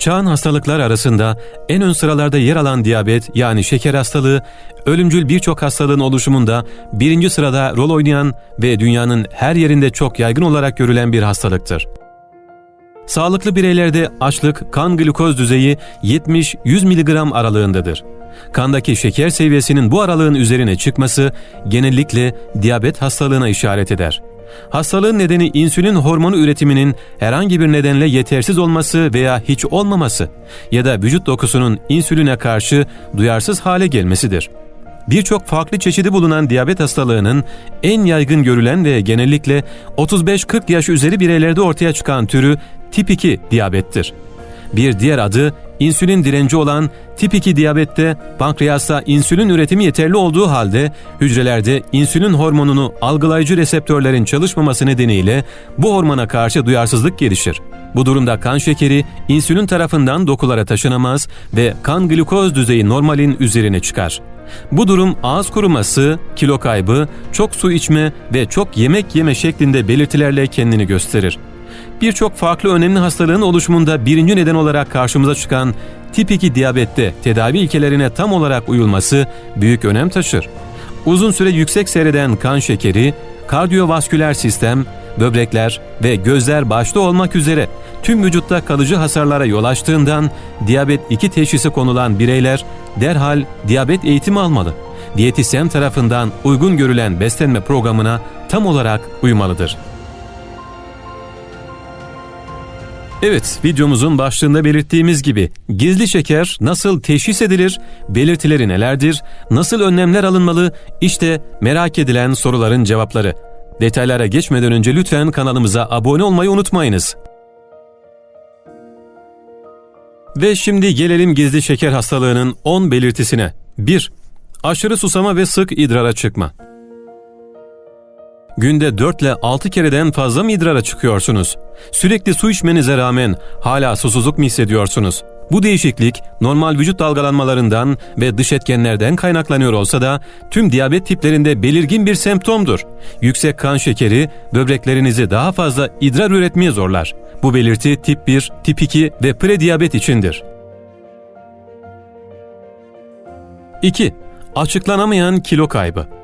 Çağın hastalıklar arasında en ön sıralarda yer alan diyabet yani şeker hastalığı, ölümcül birçok hastalığın oluşumunda birinci sırada rol oynayan ve dünyanın her yerinde çok yaygın olarak görülen bir hastalıktır. Sağlıklı bireylerde açlık, kan glukoz düzeyi 70-100 mg aralığındadır. Kandaki şeker seviyesinin bu aralığın üzerine çıkması genellikle diyabet hastalığına işaret eder. Hastalığın nedeni insülin hormonu üretiminin herhangi bir nedenle yetersiz olması veya hiç olmaması ya da vücut dokusunun insüline karşı duyarsız hale gelmesidir. Birçok farklı çeşidi bulunan diyabet hastalığının en yaygın görülen ve genellikle 35-40 yaş üzeri bireylerde ortaya çıkan türü tip 2 diyabettir. Bir diğer adı insülin direnci olan tip 2 diyabette pankreasta insülin üretimi yeterli olduğu halde hücrelerde insülin hormonunu algılayıcı reseptörlerin çalışmaması nedeniyle bu hormona karşı duyarsızlık gelişir. Bu durumda kan şekeri insülin tarafından dokulara taşınamaz ve kan glukoz düzeyi normalin üzerine çıkar. Bu durum ağız kuruması, kilo kaybı, çok su içme ve çok yemek yeme şeklinde belirtilerle kendini gösterir. Birçok farklı önemli hastalığın oluşumunda birinci neden olarak karşımıza çıkan tip 2 diyabette tedavi ilkelerine tam olarak uyulması büyük önem taşır. Uzun süre yüksek seyreden kan şekeri, kardiyovasküler sistem, böbrekler ve gözler başta olmak üzere tüm vücutta kalıcı hasarlara yol açtığından diyabet 2 teşhisi konulan bireyler derhal diyabet eğitimi almalı. Diyetisyen tarafından uygun görülen beslenme programına tam olarak uymalıdır. Evet, videomuzun başlığında belirttiğimiz gibi gizli şeker nasıl teşhis edilir, belirtileri nelerdir, nasıl önlemler alınmalı, işte merak edilen soruların cevapları. Detaylara geçmeden önce lütfen kanalımıza abone olmayı unutmayınız. Ve şimdi gelelim gizli şeker hastalığının 10 belirtisine. 1. Aşırı susama ve sık idrara çıkma. Günde 4 ile 6 kereden fazla mı idrara çıkıyorsunuz? Sürekli su içmenize rağmen hala susuzluk mu hissediyorsunuz? Bu değişiklik normal vücut dalgalanmalarından ve dış etkenlerden kaynaklanıyor olsa da tüm diyabet tiplerinde belirgin bir semptomdur. Yüksek kan şekeri böbreklerinizi daha fazla idrar üretmeye zorlar. Bu belirti tip 1, tip 2 ve prediyabet içindir. 2. Açıklanamayan kilo kaybı.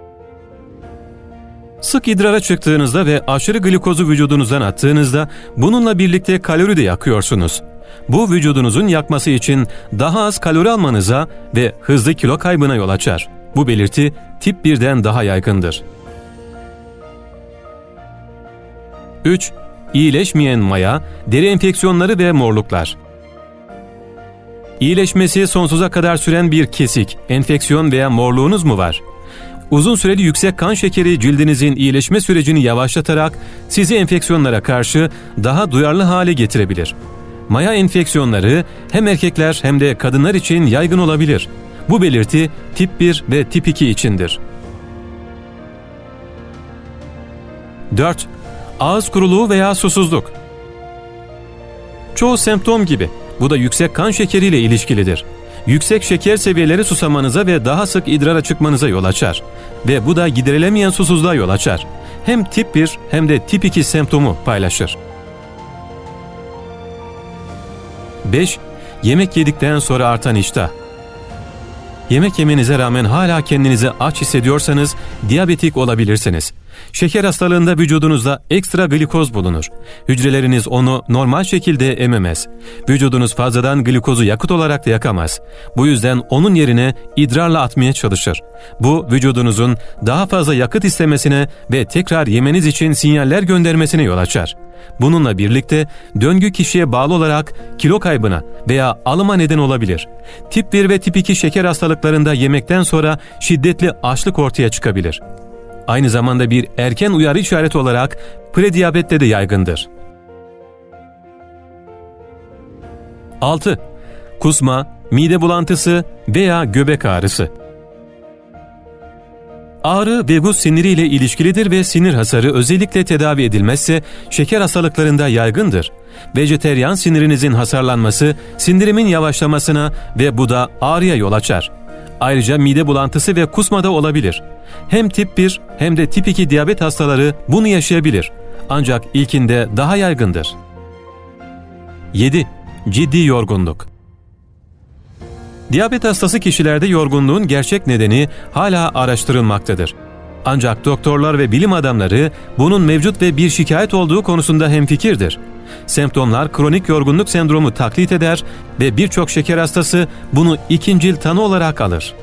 Sık idrara çıktığınızda ve aşırı glikozu vücudunuzdan attığınızda bununla birlikte kalori de yakıyorsunuz. Bu vücudunuzun yakması için daha az kalori almanıza ve hızlı kilo kaybına yol açar. Bu belirti tip 1'den daha yaygındır. 3. İyileşmeyen maya, deri enfeksiyonları ve morluklar. İyileşmesi sonsuza kadar süren bir kesik, enfeksiyon veya morluğunuz mu var? Uzun süreli yüksek kan şekeri cildinizin iyileşme sürecini yavaşlatarak sizi enfeksiyonlara karşı daha duyarlı hale getirebilir. Maya enfeksiyonları hem erkekler hem de kadınlar için yaygın olabilir. Bu belirti tip 1 ve tip 2 içindir. 4. Ağız kuruluğu veya susuzluk. Çoğu semptom gibi bu da yüksek kan şekeriyle ilişkilidir. Yüksek şeker seviyeleri susamanıza ve daha sık idrara çıkmanıza yol açar. Ve bu da giderilemeyen susuzluğa yol açar. Hem tip 1 hem de tip 2 semptomu paylaşır. 5. Yemek yedikten sonra artan iştah. Yemek yemenize rağmen hala kendinizi aç hissediyorsanız diyabetik olabilirsiniz. Şeker hastalığında vücudunuzda ekstra glikoz bulunur. Hücreleriniz onu normal şekilde ememez. Vücudunuz fazladan glikozu yakıt olarak da yakamaz. Bu yüzden onun yerine idrarla atmaya çalışır. Bu vücudunuzun daha fazla yakıt istemesine ve tekrar yemeniz için sinyaller göndermesine yol açar. Bununla birlikte döngü kişiye bağlı olarak kilo kaybına veya alıma neden olabilir. Tip 1 ve tip 2 şeker hastalıklarında yemekten sonra şiddetli açlık ortaya çıkabilir. Aynı zamanda bir erken uyarı işareti olarak prediyabette de yaygındır. 6. Kusma, mide bulantısı veya göbek ağrısı. Ağrı vagus siniriyle ilişkilidir ve sinir hasarı özellikle tedavi edilmezse şeker hastalıklarında yaygındır. Vejeteryan sinirinizin hasarlanması sindirimin yavaşlamasına ve bu da ağrıya yol açar. Ayrıca mide bulantısı ve kusma da olabilir. Hem tip 1 hem de tip 2 diyabet hastaları bunu yaşayabilir. Ancak ilkinde daha yaygındır. 7. ciddi yorgunluk. Diyabet hastası kişilerde yorgunluğun gerçek nedeni hala araştırılmaktadır. Ancak doktorlar ve bilim adamları bunun mevcut ve bir şikayet olduğu konusunda hemfikirdir. Semptomlar kronik yorgunluk sendromu taklit eder ve birçok şeker hastası bunu ikincil tanı olarak alır.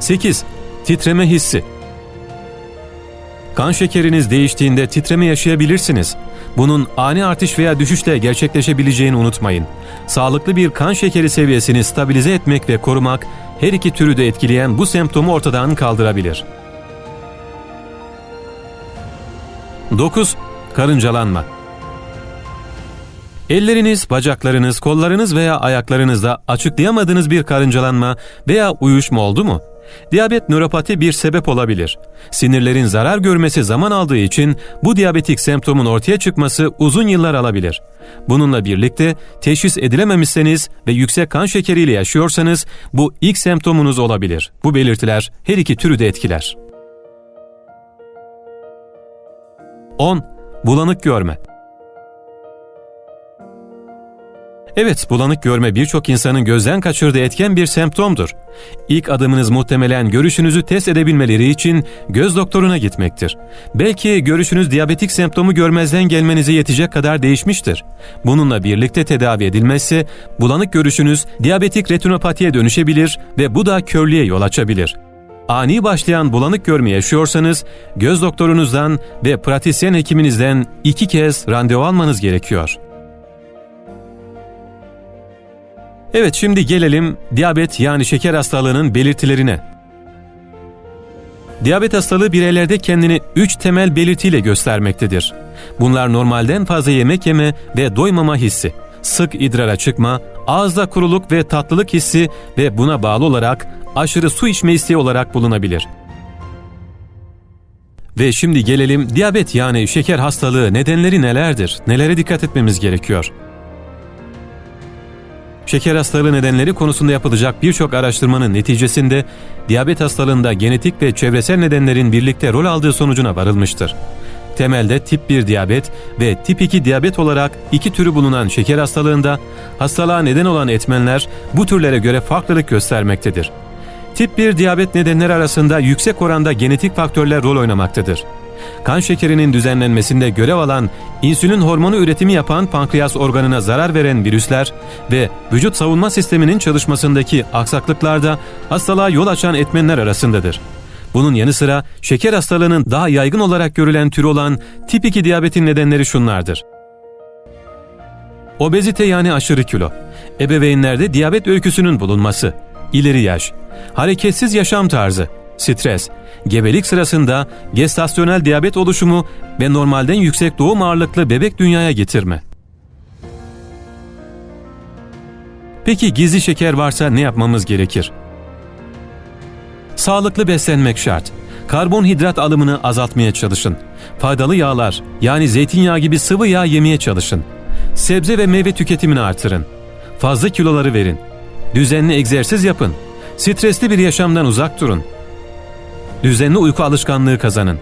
8. Titreme hissi Kan şekeriniz değiştiğinde titreme yaşayabilirsiniz. Bunun ani artış veya düşüşle gerçekleşebileceğini unutmayın. Sağlıklı bir kan şekeri seviyesini stabilize etmek ve korumak her iki türü de etkileyen bu semptomu ortadan kaldırabilir. 9. Karıncalanma Elleriniz, bacaklarınız, kollarınız veya ayaklarınızda açıklayamadığınız bir karıncalanma veya uyuşma oldu mu? Diyabet nöropati bir sebep olabilir. Sinirlerin zarar görmesi zaman aldığı için bu diyabetik semptomun ortaya çıkması uzun yıllar alabilir. Bununla birlikte teşhis edilememişseniz ve yüksek kan şekeriyle yaşıyorsanız bu ilk semptomunuz olabilir. Bu belirtiler her iki türü de etkiler. 10. Bulanık görme Evet, bulanık görme birçok insanın gözden kaçırdığı etken bir semptomdur. İlk adımınız muhtemelen görüşünüzü test edebilmeleri için göz doktoruna gitmektir. Belki görüşünüz diyabetik semptomu görmezden gelmenize yetecek kadar değişmiştir. Bununla birlikte tedavi edilmezse bulanık görüşünüz diyabetik retinopatiye dönüşebilir ve bu da körlüğe yol açabilir. Ani başlayan bulanık görme yaşıyorsanız göz doktorunuzdan ve pratisyen hekiminizden iki kez randevu almanız gerekiyor. Evet şimdi gelelim diyabet yani şeker hastalığının belirtilerine. Diyabet hastalığı bireylerde kendini üç temel belirtiyle göstermektedir. Bunlar normalden fazla yemek yeme ve doymama hissi, sık idrara çıkma, ağızda kuruluk ve tatlılık hissi ve buna bağlı olarak aşırı su içme isteği olarak bulunabilir. Ve şimdi gelelim diyabet yani şeker hastalığı nedenleri nelerdir? Nelere dikkat etmemiz gerekiyor? Şeker hastalığı nedenleri konusunda yapılacak birçok araştırmanın neticesinde diyabet hastalığında genetik ve çevresel nedenlerin birlikte rol aldığı sonucuna varılmıştır. Temelde tip 1 diyabet ve tip 2 diyabet olarak iki türü bulunan şeker hastalığında hastalığa neden olan etmenler bu türlere göre farklılık göstermektedir. Tip 1 diyabet nedenleri arasında yüksek oranda genetik faktörler rol oynamaktadır kan şekerinin düzenlenmesinde görev alan insülin hormonu üretimi yapan pankreas organına zarar veren virüsler ve vücut savunma sisteminin çalışmasındaki aksaklıklarda hastalığa yol açan etmenler arasındadır. Bunun yanı sıra şeker hastalığının daha yaygın olarak görülen türü olan tip 2 diyabetin nedenleri şunlardır. Obezite yani aşırı kilo, ebeveynlerde diyabet öyküsünün bulunması, ileri yaş, hareketsiz yaşam tarzı, stres, gebelik sırasında gestasyonel diyabet oluşumu ve normalden yüksek doğum ağırlıklı bebek dünyaya getirme. Peki gizli şeker varsa ne yapmamız gerekir? Sağlıklı beslenmek şart. Karbonhidrat alımını azaltmaya çalışın. Faydalı yağlar yani zeytinyağı gibi sıvı yağ yemeye çalışın. Sebze ve meyve tüketimini artırın. Fazla kiloları verin. Düzenli egzersiz yapın. Stresli bir yaşamdan uzak durun. Düzenli uyku alışkanlığı kazanın.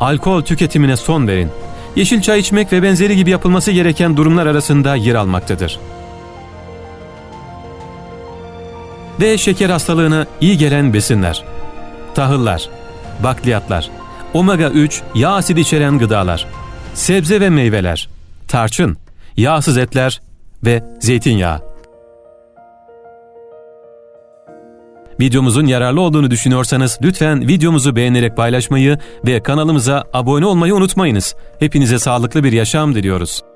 Alkol tüketimine son verin. Yeşil çay içmek ve benzeri gibi yapılması gereken durumlar arasında yer almaktadır. Ve şeker hastalığına iyi gelen besinler. Tahıllar, bakliyatlar, omega 3 yağ asidi içeren gıdalar, sebze ve meyveler, tarçın, yağsız etler ve zeytinyağı. Videomuzun yararlı olduğunu düşünüyorsanız lütfen videomuzu beğenerek paylaşmayı ve kanalımıza abone olmayı unutmayınız. Hepinize sağlıklı bir yaşam diliyoruz.